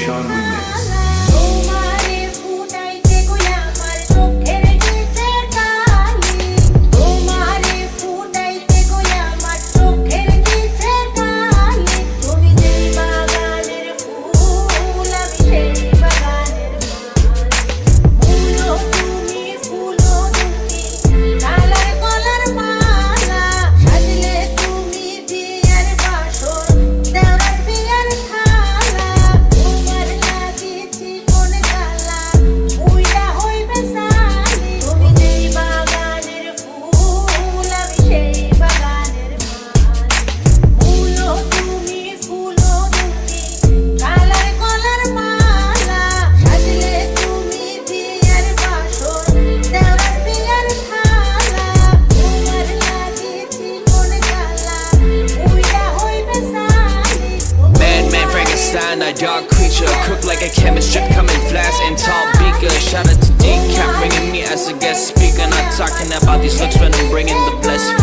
Sean a dark creature Cooked like a chemist, drip coming flask and tall beaker Shout out to Decap, bringing me as a guest speaker Not talking about these looks, but I'm bringing the blessed